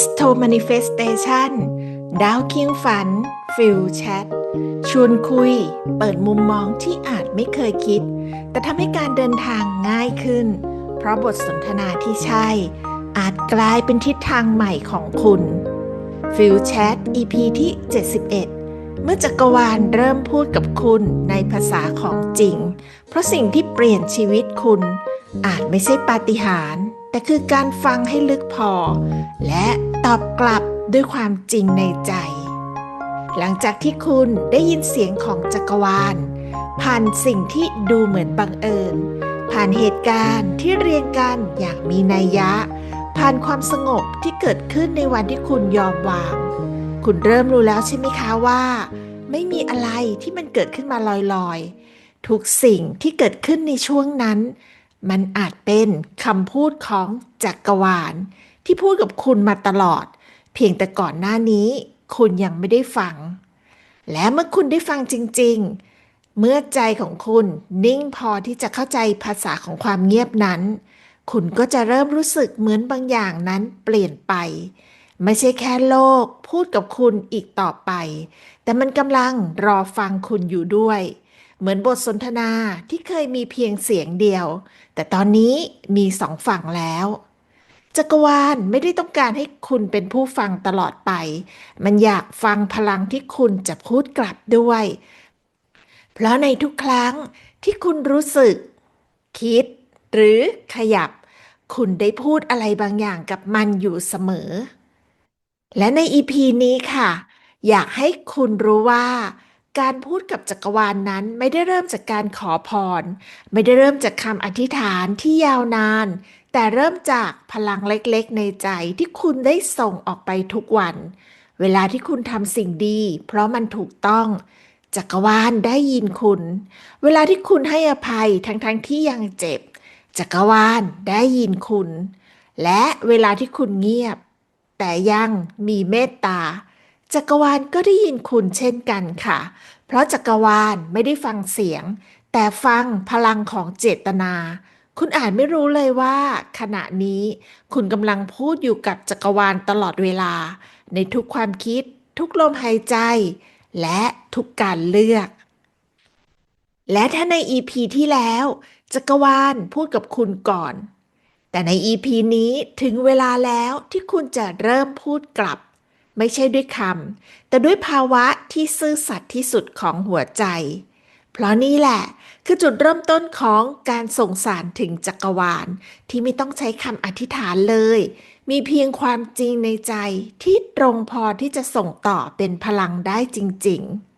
Astro Manifestation ดาวคียงฝัน ฟิลแชทชวนคุย เปิดมุมมองที่อาจไม่เคยคิด แต่ทำให้การเดินทางง่ายขึ้น เพราะบทสนทนาที่ใช่ อาจกลายเป็นทิศทางใหม่ของคุณฟิลแชท EP ที่ 71 เมื่อจักรวาลเริ่มพูดกับคุณในภาษาของจริง เพราะสิ่งที่เปลี่ยนชีวิตคุณ อาจไม่ใช่ปาฏิหาริย์แต่คือการฟังให้ลึกพอ และ ตอบกลับด้วยความจริงในใจ หลังจากที่คุณได้ยินเสียงของจักรวาล ผ่านสิ่งที่ดูเหมือนบังเอิญ ผ่านเหตุการณ์ที่เรียงกันอย่างมีนัยยะ ผ่านความสงบที่เกิดขึ้นในวันที่คุณยอมวาง คุณเริ่มรู้แล้วใช่ไหมคะว่า ไม่มีอะไรที่มันเกิดขึ้นมาลอยๆ ทุกสิ่งที่เกิดขึ้นในช่วงนั้น มันอาจเป็นคำพูดของจักรวาล ที่พูดกับคุณมาตลอด เพียงแต่ก่อนหน้านี้ คุณยังไม่ได้ฟัง และเมื่อคุณได้ฟังจริง ๆ เมื่อใจของคุณนิ่งพอที่จะเข้าใจภาษาของความเงียบนั้น คุณก็จะเริ่มรู้สึกเหมือนบางอย่างนั้นเปลี่ยนไป ไม่ใช่แค่โลกพูดกับคุณอีกต่อไป แต่มันกำลังรอฟังคุณอยู่ด้วยเหมือนบทสนทนาที่เคยมีเพียงเสียงเดียว แต่ตอนนี้มีสองฝั่งแล้ว จักรวาลไม่ได้ต้องการให้คุณเป็นผู้ฟังตลอดไป มันอยากฟังพลังที่คุณจะพูดกลับด้วย เพราะในทุกครั้งที่คุณรู้สึก คิด หรือขยับ คุณได้พูดอะไรบางอย่างกับมันอยู่เสมอ และใน EP นี้ค่ะ อยากให้คุณรู้ว่า การพูดกับจักรวาลนนั้นไม่ได้เริ่มจากการขอพร ไม่ได้เริ่มจากคำอธิษฐานที่ยาวนาน แต่เริ่มจากพลังเล็กๆ ในใจที่คุณได้ส่งออกไปทุกวัน เวลาที่คุณทำสิ่งดี เพราะมันถูกต้อง จักรวาลได้ยินคุณ เวลาที่คุณให้อภัยทั้งๆทที่ยังเจ็บ จักรวาลได้ยินคุณ และเวลาที่คุณเงียบ แต่ยังมีเมตตา จักรวาลก็ได้ยินคุณเช่นกันค่ะ เพราะจักรวาลไม่ได้ฟังเสียง แต่ฟังพลังของเจตนา คุณอาจไม่รู้เลยว่า ขณะนี้คุณกำลังพูดอยู่กับจักรวาลตลอดเวลา ในทุกความคิด ทุกลมหายใจ และทุกการเลือก และถ้าใน EP ที่แล้ว จักรวาลพูดกับคุณก่อน แต่ใน EP นี้ถึงเวลาแล้วที่คุณจะเริ่มพูดกลับ ไม่ใช่ด้วยคำแต่ด้วยภาวะที่ซื่อสัตย์ที่สุดของหัวใจ ราะนี่แหละ คือจุดเริ่มต้นของการส่งสารถึงจักรวาล ที่ไม่ต้องใช้คำอธิษฐานเลย มีเพียงความจริงในใจที่ตรงพอที่จะส่งต่อเป็นพลังได้จริง ๆ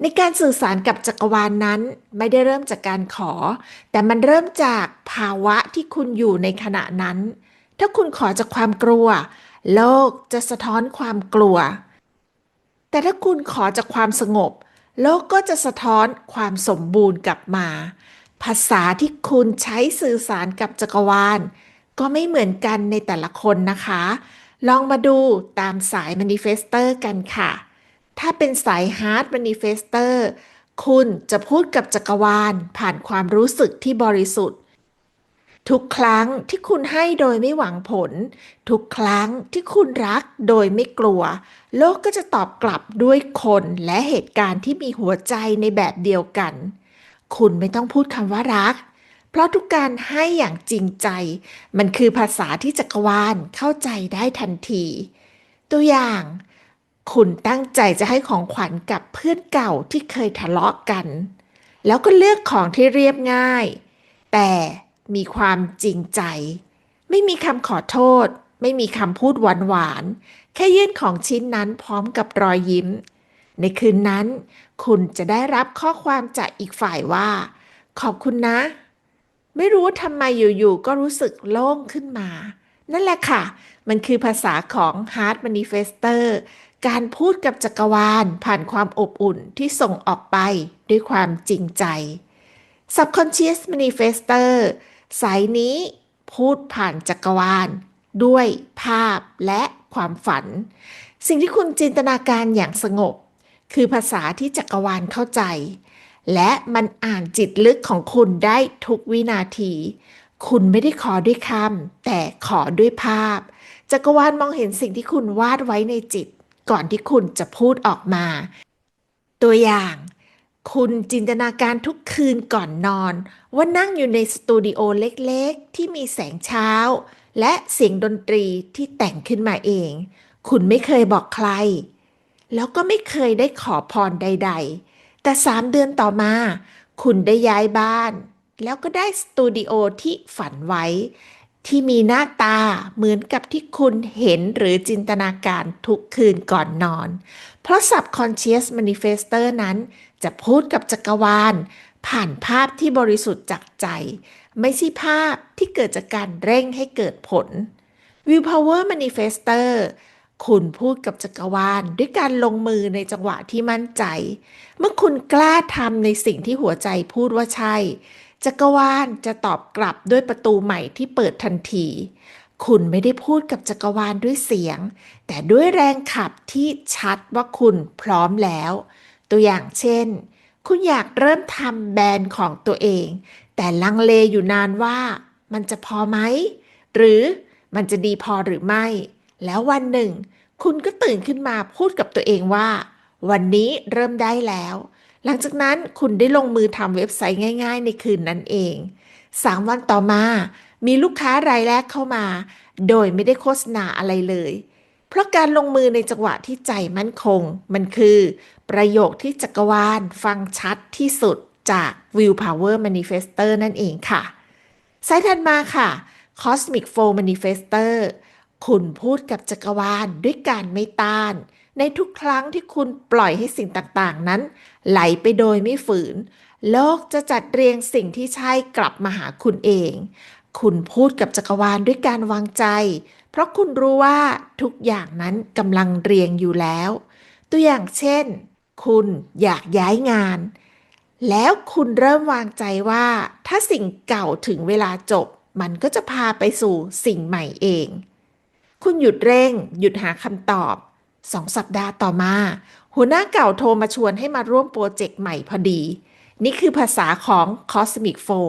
ในการสื่อสารกับจักรวาลนนั้นไม่ได้เริ่มจากการขอ แต่มันเริ่มจากภาวะที่คุณอยู่ในขณะนั้น ถ้าคุณขอจากความกลัว โลกจะสะท้อนความกลัว แต่ถ้าคุณขอจากความสงบ โลกก็จะสะท้อนความสมบูรณ์กลับมา ภาษาที่คุณใช้สื่อสารกับจักรวาล ก็ไม่เหมือนกันในแต่ละคนนะคะ ลองมาดูตามสายม manifestor กันค่ะ ถ้าเป็นสาย hard manifestor คุณจะพูดกับจักรวาลผ่านความรู้สึกที่บริสุทธิ์ ทุกครั้งที่คุณให้โดยไม่หวังผล ทุกครั้งที่คุณรักโดยไม่กลัว โลกก็จะตอบกลับด้วยคนและเหตุการณ์ที่มีหัวใจในแบบเดียวกัน คุณไม่ต้องพูดคำว่ารัก เพราะทุกการให้อย่างจริงใจ มันคือภาษาที่จักรวาลเข้าใจได้ทันที ตัวอย่าง คุณตั้งใจจะให้ของขวัญกับเพื่อนเก่าที่เคยทะเลาะกัน แล้วก็เลือกของที่เรียบง่าย แต่ มีความจริงใจ ไม่มีคำขอโทษ ไม่มีคำพูดหวานๆแค่ยื่นของชิ้นนั้นพร้อมกับรอยยิ้ม ในคืนนั้น คุณจะได้รับข้อความจากอีกฝ่ายว่า ขอบคุณนะ ไม่รู้ทำไมอยู่ๆก็รู้สึกโล่งขึ้นมา นั่นแหละค่ะ มันคือภาษาของ Heart Manifestor การพูดกับจักรวาลผ่านความอบอุ่นที่ส่งออกไปด้วยความจริงใจ Subconscious Manifestor สายนี้พูดผ่านจักรวาล ด้วยภาพและความฝัน สิ่งที่คุณจินตนาการอย่างสงบ คือภาษาที่จักรวาลเข้าใจ และมันอ่านจิตลึกของคุณได้ทุกวินาที คุณไม่ได้ขอด้วยคำแต่ขอด้วยภาพ จักรวาลมองเห็นสิ่งที่คุณวาดไว้ในจิต ก่อนที่คุณจะพูดออกมา ตัวอย่าง คุณจินตนาการทุกคืนก่อนนอน ว่านั่งอยู่ในสตูดิโอเล็กๆ ที่มีแสงเช้า และเสียงดนตรีที่แต่งขึ้นมาเอง คุณไม่เคยบอกใคร แล้วก็ไม่เคยได้ขอพรใด ๆ แต่สามเดือนต่อมา คุณได้ย้ายบ้าน แล้วก็ได้สตูดิโอที่ฝันไว้ ที่มีหน้าตาเหมือนกับที่คุณเห็นหรือจินตนาการทุกคืนก่อนนอน เพราะ subconscious manifestor นั้น จะพูดกับจักรวาล ผ่านภาพที่บริสุทธิ์จากใจ ไม่ใช่ภาพที่เกิดจากการเร่งให้เกิดผล Willpower Manifestor คุณพูดกับจักรวาลด้วยการลงมือในจังหวะที่มั่นใจ เมื่อคุณกล้าทำในสิ่งที่หัวใจพูดว่าใช่ จักรวาลจะตอบกลับด้วยประตูใหม่ที่เปิดทันที คุณไม่ได้พูดกับจักรวาลด้วยเสียง แต่ด้วยแรงขับที่ชัดว่าคุณพร้อมแล้ว ตัวอย่างเช่น คุณอยากเริ่มทำแบรนด์ของตัวเอง แต่ลังเลอยู่นานว่า มันจะพอไหม หรือมันจะดีพอหรือไม่ แล้ววันหนึ่ง คุณก็ตื่นขึ้นมาพูดกับตัวเองว่า วันนี้เริ่มได้แล้ว หลังจากนั้นคุณได้ลงมือทำเว็บไซต์ง่าย ๆ ในคืนนั้นเองสามวันต่อมา มีลูกค้ารายแรกเข้ามา โดยไม่ได้โฆษณาอะไรเลย เพราะการลงมือในจังหวะที่ใจมั่นคง มันคือ ประโยคที่จักรวาลฟังชัดที่สุดจาก Willpower Manifestor นั่นเองค่ะ สายถัดมาค่ะ Cosmic Flow Manifestor คุณพูดกับจักรวาลด้วยการไม่ต้าน ในทุกครั้งที่คุณปล่อยให้สิ่งต่างๆ นั้น ไหลไปโดยไม่ฝืน โลกจะจัดเรียงสิ่งที่ใช่กลับมาหาคุณเอง คุณพูดกับจักรวาลด้วยการวางใจ เพราะคุณรู้ว่าทุกอย่างนั้นกำลังเรียงอยู่แล้ว ตัวอย่างเช่น คุณอยากย้ายงาน แล้วคุณเริ่มวางใจว่า ถ้าสิ่งเก่าถึงเวลาจบ มันก็จะพาไปสู่สิ่งใหม่เอง คุณหยุดเร่ง หยุดหาคำตอบสองสัปดาห์ต่อมา หัวหน้าเก่าโทรมาชวนให้มาร่วมโปรเจกต์ใหม่พอดี นี่คือภาษาของ Cosmic f o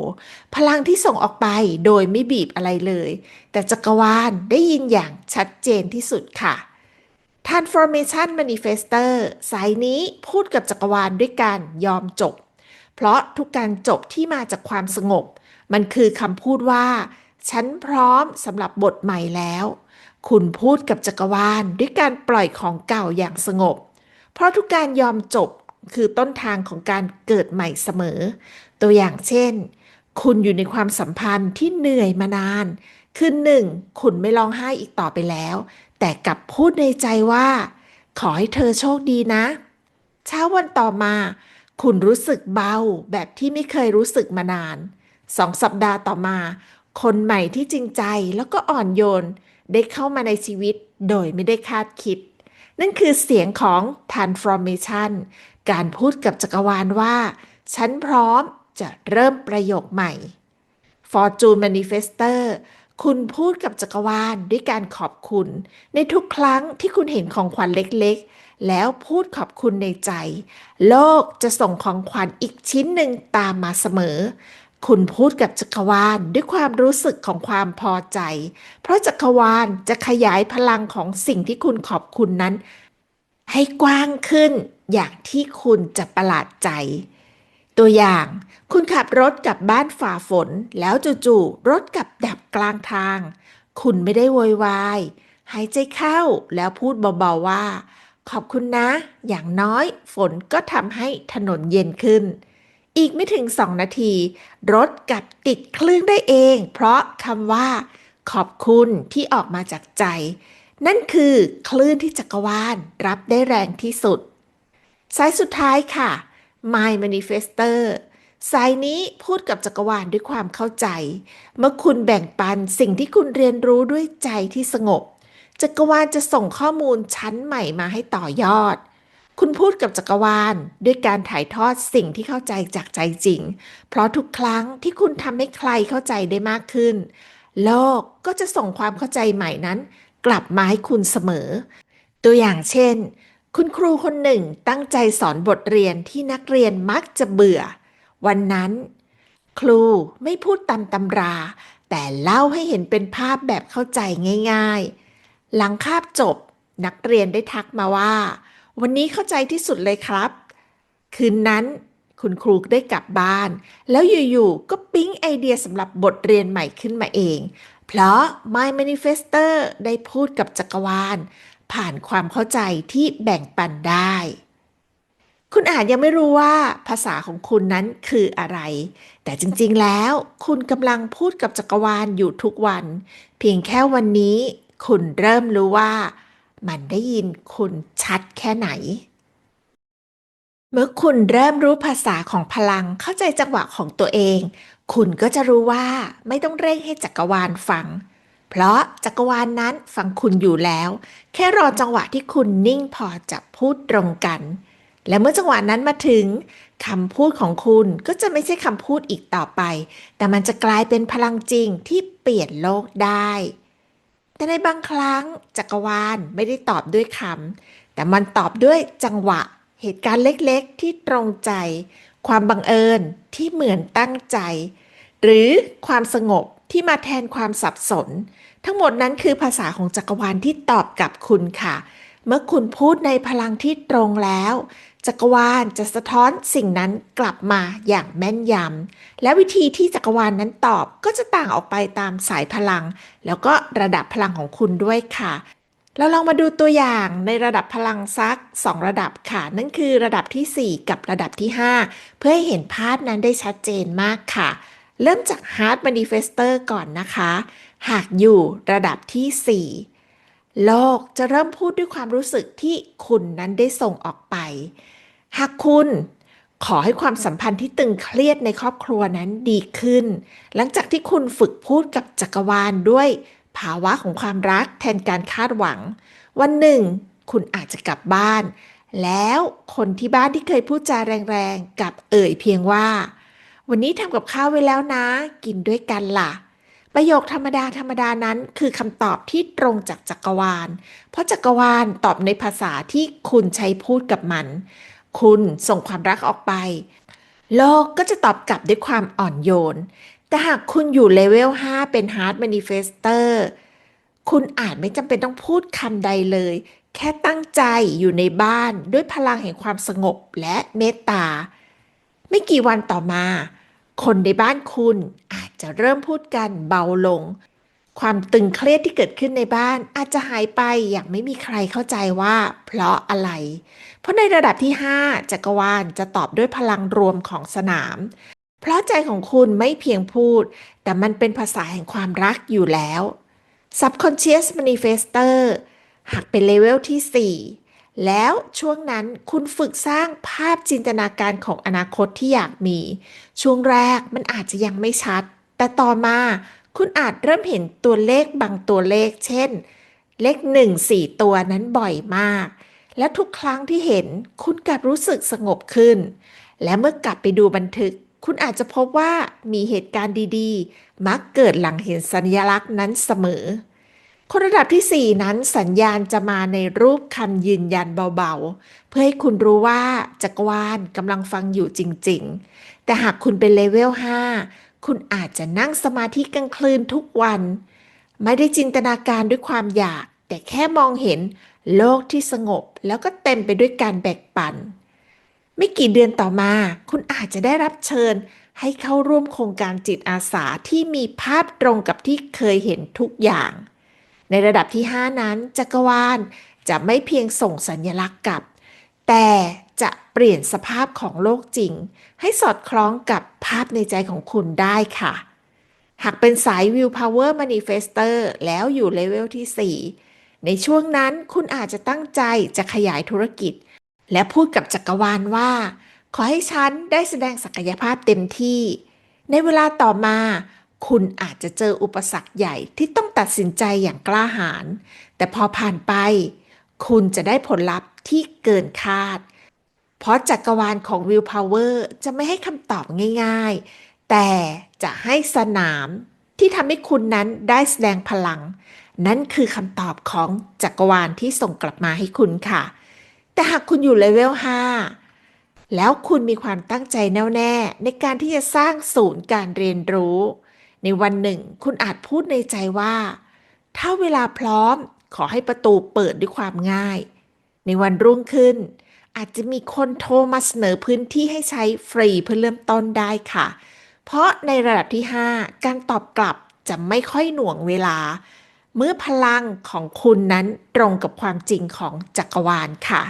พลังที่ส่งออกไปโดยไม่บีบอะไรเลย แต่จักรวาลได้ยินอย่างชัดเจนที่สุดค่ะ Transformation Manifestor สายนี้พูดกับจักรวาลด้วยการยอมจบ เพราะทุกการจบที่มาจากความสงบ มันคือคำพูดว่า ฉันพร้อมสำหรับบทใหม่แล้ว คุณพูดกับจักรวาลด้วยการปล่อยของเก่าอย่างสงบ เพราะทุกการยอมจบคือต้นทางของการเกิดใหม่เสมอ ตัวอย่างเช่น คุณอยู่ในความสัมพันธ์ที่เหนื่อยมานาน คือหนึ่งคุณไม่ร้องไห้อีกต่อไปแล้ว แต่กลับพูดในใจว่า ขอให้เธอโชคดีนะ เช้าวันต่อมา คุณรู้สึกเบาแบบที่ไม่เคยรู้สึกมานาน สองสัปดาห์ต่อมา คนใหม่ที่จริงใจแล้วก็อ่อนโยน ได้เข้ามาในชีวิตโดยไม่ได้คาดคิด นั่นคือเสียงของ transformation การพูดกับจักรวาลว่า ฉันพร้อมจะเริ่มประโยคใหม่ Fortune Manifestor คุณพูดกับจักรวาลด้วยการขอบคุณ ในทุกครั้งที่คุณเห็นของขวัญเล็กๆ แล้วพูดขอบคุณในใจ โลกจะส่งของขวัญอีกชิ้นหนึ่งตามมาเสมอ คุณพูดกับจักรวาลด้วยความรู้สึกของความพอใจ เพราะจักรวาลจะขยายพลังของสิ่งที่คุณขอบคุณนั้น ให้กว้างขึ้นอย่างที่คุณจะประหลาดใจ ตัวอย่างคุณขับรถกลับบ้านฝ่าฝน แล้วจู่ๆรถกลับดับกลางทาง คุณไม่ได้โวยวายหายใจเข้าแล้วพูดเบาๆว่า ขอบคุณนะ อย่างน้อยฝนก็ทำให้ถนนเย็นขึ้น อีกไม่ถึงสองนาที รถกลับติดเครื่องได้เอง เพราะคำว่า ขอบคุณที่ออกมาจากใจ นั่นคือคลื่นที่จักรวาลรับได้แรงที่สุด สายสุดท้ายค่ะ My Manifestor สายนี้พูดกับจักรวาลด้วยความเข้าใจ เมื่อคุณแบ่งปันสิ่งที่คุณเรียนรู้ด้วยใจที่สงบ จักรวาลจะส่งข้อมูลชั้นใหม่มาให้ต่อยอด คุณพูดกับจักรวาลด้วยการถ่ายทอดสิ่งที่เข้าใจจากใจจริง เพราะทุกครั้งที่คุณทำให้ใครเข้าใจได้มากขึ้น โลกก็จะส่งความเข้าใจใหม่นั้น กลับมาให้คุณเสมอ ตัวอย่างเช่น คุณครูคนหนึ่งตั้งใจสอนบทเรียนที่นักเรียนมักจะเบื่อ วันนั้น ครูไม่พูดตามตำรา แต่เล่าให้เห็นเป็นภาพแบบเข้าใจง่าย ๆ หลังคาบจบ นักเรียนได้ทักมาว่า วันนี้เข้าใจที่สุดเลยครับ คืนนั้น คุณครูได้กลับบ้าน แล้วอยู่ๆก็ปิ๊งไอเดียสำหรับบทเรียนใหม่ขึ้นมาเอง เพราะ My Manifester ได้พูดกับจักรวาล ผ่านความเข้าใจที่แบ่งปันได้ คุณอาจยังไม่รู้ว่าภาษาของคุณนั้นคืออะไร แต่จริงๆแล้วคุณกำลังพูดกับจักรวาลอยู่ทุกวัน เพียงแค่วันนี้ คุณเริ่มรู้ว่า มันได้ยินคุณชัดแค่ไหนเมื่อคุณเริ่มรู้ภาษาของพลังเข้าใจจังหวะของตัวเอง คุณก็จะรู้ว่าไม่ต้องเร่งให้จักรวาลฟัง เพราะจักรวาลนั้นฟังคุณอยู่แล้ว แค่รอจังหวะที่คุณนิ่งพอจะพูดตรงกัน และเมื่อจังหวะนั้นมาถึงคำพูดของคุณก็จะไม่ใช่คำพูดอีกต่อไป แต่มันจะกลายเป็นพลังจริงที่เปลี่ยนโลกได้ แต่ในบางครั้งจักรวาลไม่ได้ตอบด้วยคำแต่มันตอบด้วยจังหวะเหตุการณ์เล็กๆ ที่ตรงใจ ความบังเอิญที่เหมือนตั้งใจ หรือความสงบ ที่มาแทนความสับสน ทั้งหมดนั้นคือภาษาของจักรวาลที่ตอบกับคุณค่ะ เมื่อคุณพูดในพลังที่ตรงแล้ว จักรวาลจะสะท้อนสิ่งนั้นกลับมาอย่างแม่นยำและวิธีที่จักรวาลนั้นตอบก็จะต่างออกไปตามสายพลัง แล้วก็ระดับพลังของคุณด้วยค่ะเราลองมาดูตัวอย่างในระดับพลังซัก 2 ระดับค่ะ นั่นคือระดับทีสี่4 กับระดับที่ 5 เพื่อให้เห็นภาพนั้นได้ชัดเจนมากค่ะ เริ่มจาก Heart Manifester ก่อนนะคะ หากอยู่ระดับที่ 4 โลกจะเริ่มพูดด้วยความรู้สึกที่คุณนั้นได้ส่งออกไป หากคุณขอให้ความสัมพันธ์ที่ตึงเครียดในครอบครัวนั้นดีขึ้น หลังจากที่คุณฝึกพูดกับจักรวาลด้วยภาวะของความรักแทนการคาดหวัง วันหนึ่ง คุณอาจจะกลับบ้าน แล้วคนที่บ้านที่เคยพูดจาแรงๆกับเอ่ยเพียงว่า วันนี้ทำกับข้าวไว้แล้วนะ กินด้วยกันล่ะ ประโยคธรรมดาธรรมดานั้นคือคำตอบที่ตรงจากจักรวาล เพราะจักรวาลตอบในภาษาที่คุณใช้พูดกับมัน คุณส่งความรักออกไป โลกก็จะตอบกลับด้วยความอ่อนโยน แต่หากคุณอยู่เลเวล 5 เป็น Hard Manifester คุณอาจไม่จำเป็นต้องพูดคำใดเลย แค่ตั้งใจอยู่ในบ้านด้วยพลังแห่งความสงบและเมตตา ไม่กี่วันต่อมา คนในบ้านคุณอาจจะเริ่มพูดกันเบาลง ความตึงเครียดที่เกิดขึ้นในบ้านอาจจะหายไปอย่างไม่มีใครเข้าใจว่า เพราะอะไร เพราะในระดับที่ 5 จักรวาลจะตอบด้วยพลังรวมของสนาม เพราะใจของคุณไม่เพียงพูด แต่มันเป็นภาษาแห่งความรักอยู่แล้ว Subconscious Manifester หากเป็นเลเวลที่ 4 แล้วช่วงนั้นคุณฝึกสร้างภาพจินตนาการของอนาคตที่อยากมี ช่วงแรกมันอาจจะยังไม่ชัด แต่ต่อมาคุณอาจเริ่มเห็นตัวเลขบางตัวเลข เช่น เลขหนึ่งสี่ตัวนั้นบ่อยมาก และทุกครั้งที่เห็นคุณกลับรู้สึกสงบขึ้น และเมื่อกลับไปดูบันทึก คุณอาจจะพบว่ามีเหตุการณ์ดีๆ มักเกิดหลังเห็นสัญลักษณ์นั้นเสมอ คนระดับที่ 4 นั้นสัญญาณจะมาในรูปคำยืนยันเบาๆ เพื่อให้คุณรู้ว่าจักรวาลกำลังฟังอยู่จริงๆ แต่หากคุณเป็นเลเวล 5 คุณอาจจะนั่งสมาธิกลางคืนทุกวัน ไม่ได้จินตนาการด้วยความอยาก แต่แค่มองเห็นโลกที่สงบแล้วก็เต็มไปด้วยการแบ่งปัน ไม่กี่เดือนต่อมา คุณอาจจะได้รับเชิญให้เข้าร่วมโครงการจิตอาสาที่มีภาพตรงกับที่เคยเห็นทุกอย่าง ในระดับที่ 5 นั้น จักรวาลจะไม่เพียงส่งสัญลักษณ์กลับ แต่จะเปลี่ยนสภาพของโลกจริง ให้สอดคล้องกับภาพในใจของคุณได้ค่ะ หากเป็นสาย Will Power Manifester แล้วอยู่เลเวลที่ 4 ในช่วงนั้นคุณอาจจะตั้งใจจะขยายธุรกิจ และพูดกับจักรวาลว่า ขอให้ฉันได้แสดงศักยภาพเต็มที่ ในเวลาต่อมา คุณอาจจะเจออุปสรรคใหญ่ที่ต้องตัดสินใจอย่างกล้าหาญ แต่พอผ่านไป คุณจะได้ผลลัพธ์ที่เกินคาด เพราะจักรวาลของ Will Power จะไม่ให้คำตอบง่าย ๆ แต่จะให้สนามที่ทำให้คุณนั้นได้แสดงพลัง นั่นคือคำตอบของจักรวาลที่ส่งกลับมาให้คุณค่ะ แต่หากคุณอยู่เลเวล 5 แล้วคุณมีความตั้งใจแน่วแน่ในการที่จะสร้างศูนย์การเรียนรู้ ในวันหนึ่ง คุณอาจพูดในใจว่า ถ้าเวลาพร้อมขอให้ประตูเปิดด้วยความง่าย ในวันรุ่งขึ้น อาจจะมีคนโทรมาเสนอพื้นที่ให้ใช้ฟรีเพื่อเริ่มต้นได้ค่ะ เพราะในระดับที่ 5 การตอบกลับจะไม่ค่อยหน่วงเวลา เมื่อพลังของคุณนั้นตรงกับความจริงของจักรวาลค่ะ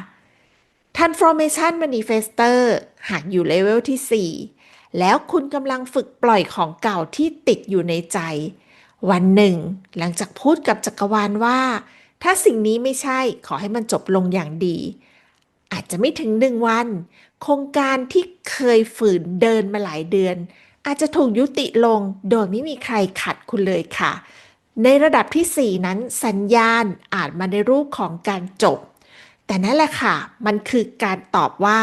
Transformation Manifester หากอยู่เลเวลที่ 4 แล้วคุณกำลังฝึกปล่อยของเก่าที่ติดอยู่ในใจ วันหนึ่ง หลังจากพูดกับจักรวาลว่า ถ้าสิ่งนี้ไม่ใช่ขอให้มันจบลงอย่างดี อาจจะไม่ถึงหนึ่งวัน โครงการที่เคยฝืนเดินมาหลายเดือน อาจจะถูกยุติลงโดยไม่มีใครขัดคุณเลยค่ะ ในระดับที่ 4 นั้นสัญญาณอาจมาในรูปของการจบ แต่นั่นแหละค่ะ มันคือการตอบว่า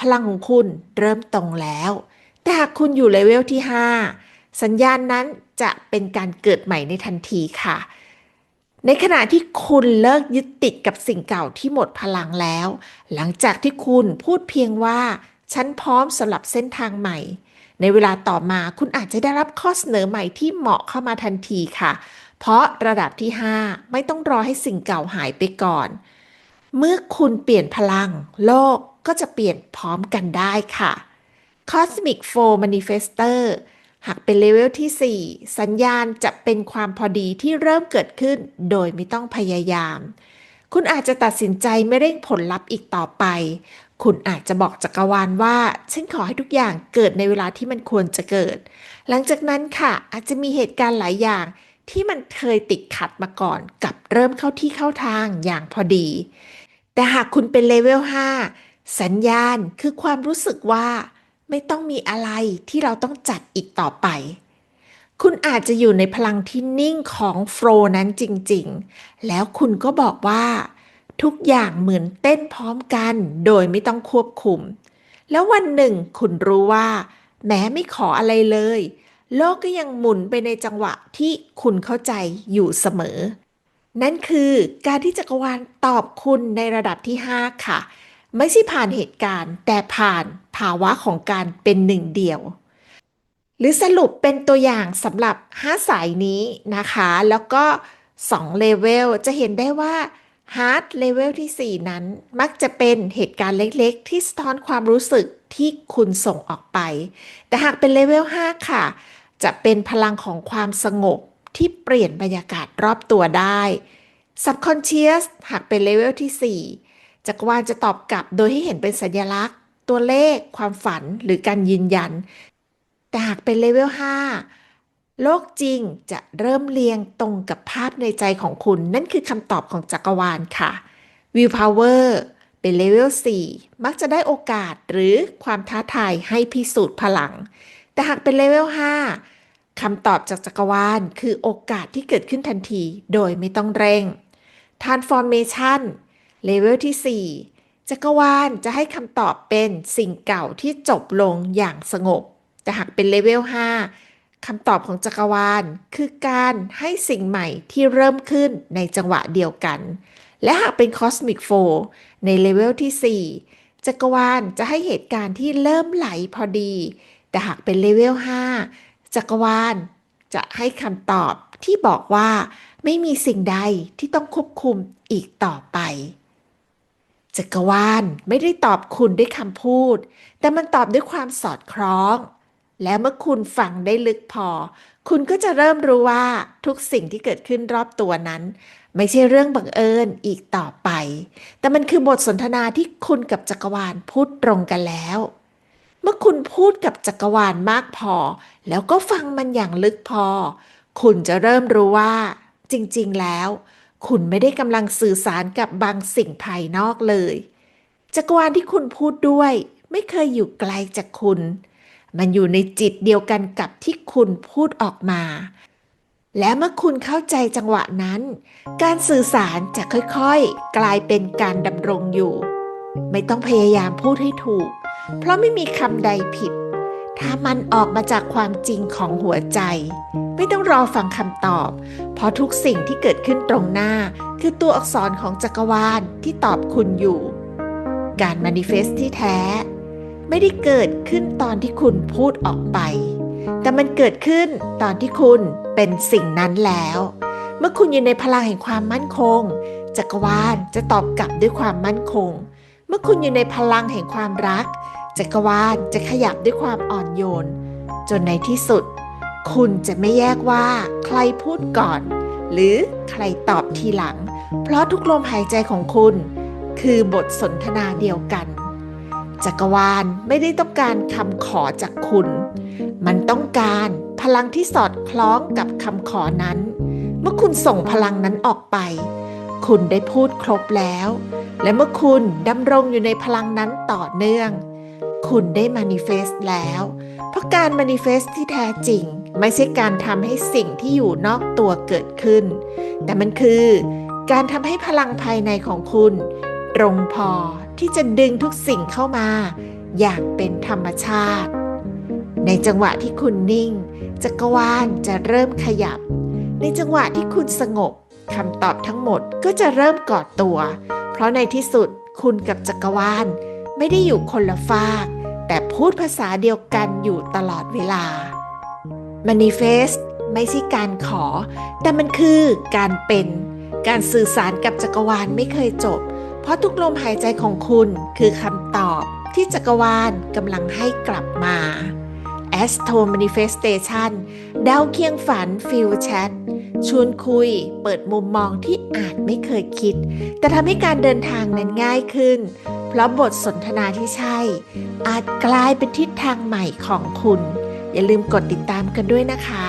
พลังของคุณเริ่มตรงแล้ว แต่หากคุณอยู่เลเวลที่ 5 สัญญาณนั้นจะเป็นการเกิดใหม่ในทันทีค่ะ ในขณะที่คุณเลิกยึดติดกับสิ่งเก่าที่หมดพลังแล้ว หลังจากที่คุณพูดเพียงว่า ฉันพร้อมสำหรับเส้นทางใหม่ ในเวลาต่อมาคุณอาจจะได้รับข้อเสนอใหม่ที่เหมาะเข้ามาทันทีค่ะ เพราะระดับที่ 5 ไม่ต้องรอให้สิ่งเก่าหายไปก่อน เมื่อคุณเปลี่ยนพลัง โลกก็จะเปลี่ยนพร้อมกันได้ค่ะ Cosmic Flow Manifester หากเป็นเลเวลที่ 4 สัญญาณจะเป็นความพอดีที่เริ่มเกิดขึ้นโดยไม่ต้องพยายาม คุณอาจจะตัดสินใจไม่เร่งผลลัพธ์อีกต่อไป คุณอาจจะบอกจักรวาลว่า ฉันขอให้ทุกอย่างเกิดในเวลาที่มันควรจะเกิด หลังจากนั้นค่ะ อาจจะมีเหตุการณ์หลายอย่างที่มันเคยติดขัดมาก่อนกับเริ่มเข้าที่เข้าทางอย่างพอดี แต่หากคุณเป็นเลเวล5สัญญาณคือความรู้สึกว่า ไม่ต้องมีอะไรที่เราต้องจัดอีกต่อไป คุณอาจจะอยู่ในพลังที่นิ่งของโฟลนั้นจริงๆ แล้วคุณก็บอกว่า ทุกอย่างเหมือนเต้นพร้อมกันโดยไม่ต้องควบคุม แล้ววันหนึ่งคุณรู้ว่า แม้ไม่ขออะไรเลย โลกก็ยังหมุนไปในจังหวะที่คุณเข้าใจอยู่เสมอ นั่นคือการที่จักรวาลตอบคุณในระดับที่ 5 ค่ะ ไม่ใช่ผ่านเหตุการณ์ แต่ผ่านภาวะของการเป็นหนึ่งเดียว หรือสรุปเป็นตัวอย่างสำหรับ 5 สายนี้นะคะ แล้วก็2เลเวลจะเห็นได้ว่า Hard Level ที่ 4 นั้นมักจะเป็นเหตุการณ์เล็กๆ ที่สะท้อนความรู้สึกที่คุณส่งออกไป แต่หากเป็นเลเวล 5 ค่ะ จะเป็นพลังของความสงบที่เปลี่ยนบรรยากาศรอบตัวได้ Subconscious หากเป็นเลเวลที่ 4 จักรวาลจะตอบกลับโดยให้เห็นเป็นสัญลักษณ์ ตัวเลข ความฝันหรือการยืนยัน แต่หากเป็นเลเวล 5 โลกจริงจะเริ่มเรียงตรงกับภาพในใจของคุณ นั่นคือคำตอบของจักรวาลค่ะ Will Power เป็นเลเวล 4 มักจะได้โอกาสหรือความท้าทายให้พิสูจน์พลัง แต่หากเป็นเลเวล 5 คำตอบจากจักรวาล คือโอกาสที่เกิดขึ้นทันทีโดยไม่ต้องเร่ง Transformation เลเวลที่ 4 จักรวาลจะให้คำตอบเป็นสิ่งเก่าที่จบลงอย่างสงบ แต่หากเป็นเลเวล 5 คำตอบของจักรวาลคือการให้สิ่งใหม่ที่เริ่มขึ้นในจังหวะเดียวกัน และหากเป็นคอสมิกโฟในเลเวลที่ 4 จักรวาลจะให้เหตุการณ์ที่เริ่มไหลพอดี แต่หากเป็นเลเวล 5 จักรวาลจะให้คำตอบที่บอกว่าไม่มีสิ่งใดที่ต้องควบคุมอีกต่อไป จักรวาลไม่ได้ตอบคุณด้วยคำพูด แต่มันตอบด้วยความสอดคล้อง แล้วเมื่อคุณฟังได้ลึกพอ คุณก็จะเริ่มรู้ว่าทุกสิ่งที่เกิดขึ้นรอบตัวนั้น ไม่ใช่เรื่องบังเอิญอีกต่อไป แต่มันคือบทสนทนาที่คุณกับจักรวาลพูดตรงกันแล้ว เมื่อคุณพูดกับจักรวาลมากพอ แล้วก็ฟังมันอย่างลึกพอ คุณจะเริ่มรู้ว่า จริง ๆ แล้ว คุณไม่ได้กำลังสื่อสารกับบางสิ่งภายนอกเลย จักรวาลที่คุณพูดด้วย ไม่เคยอยู่ไกลจากคุณ มันอยู่ในจิตเดียวกันกับที่คุณพูดออกมา และเมื่อคุณเข้าใจจังหวะนั้น การสื่อสารจะค่อยๆ กลายเป็นการดำรงอยู่ ไม่ต้องพยายามพูดให้ถูก เพราะไม่มีคำใดผิด ถ้ามันออกมาจากความจริงของหัวใจ ไม่ต้องรอฟังคำตอบ เพราะทุกสิ่งที่เกิดขึ้นตรงหน้า คือตัวอักษรของจักรวาลที่ตอบคุณอยู่ การมานิเฟสที่แท้ ไม่ได้เกิดขึ้นตอนที่คุณพูดออกไป แต่มันเกิดขึ้นตอนที่คุณเป็นสิ่งนั้นแล้ว เมื่อคุณอยู่ในพลังแห่งความมั่นคง จักรวาลจะตอบกลับด้วยความมั่นคง เมื่อคุณอยู่ในพลังแห่งความรัก จักรวาลจะขยับด้วยความอ่อนโยน จนในที่สุด คุณจะไม่แยกว่าใครพูดก่อน หรือใครตอบทีหลัง เพราะทุกลมหายใจของคุณ คือบทสนทนาเดียวกัน จักรวาลไม่ได้ต้องการคำขอจากคุณ มันต้องการพลังที่สอดคล้องกับคำขอนั้น เมื่อคุณส่งพลังนั้นออกไป คุณได้พูดครบแล้ว และเมื่อคุณดำรงอยู่ในพลังนั้นต่อเนื่อง คุณได้มานิเฟสแล้ว เพราะการมานิเฟสที่แท้จริง ไม่ใช่การทำให้สิ่งที่อยู่นอกตัวเกิดขึ้น แต่มันคือ การทำให้พลังภายในของคุณ ตรงพอที่จะดึงทุกสิ่งเข้ามา อย่างเป็นธรรมชาติ ในจังหวะที่คุณนิ่ง จักรวาลจะเริ่มขยับ ในจังหวะที่คุณสงบคำตอบทั้งหมดก็จะเริ่มก่อตัว เพราะในที่สุดคุณกับจักรวาลไม่ได้อยู่คนละฟาก แต่พูดภาษาเดียวกันอยู่ตลอดเวลา Manifest ไม่ใช่การขอ แต่มันคือการเป็น การสื่อสารกับจักรวาลไม่เคยจบ เพราะทุกลมหายใจของคุณคือคำตอบที่จักรวาลกำลังให้กลับมา Astro Manifestation ดาวเคียงฝันฟิลแชทชวนคุย เปิดมุมมองที่อาจไม่เคยคิด แต่ทำให้การเดินทางนั้นง่ายขึ้น เพราะบทสนทนาที่ใช่ อาจกลายเป็นทิศทางใหม่ของคุณ อย่าลืมกดติดตามกันด้วยนะคะ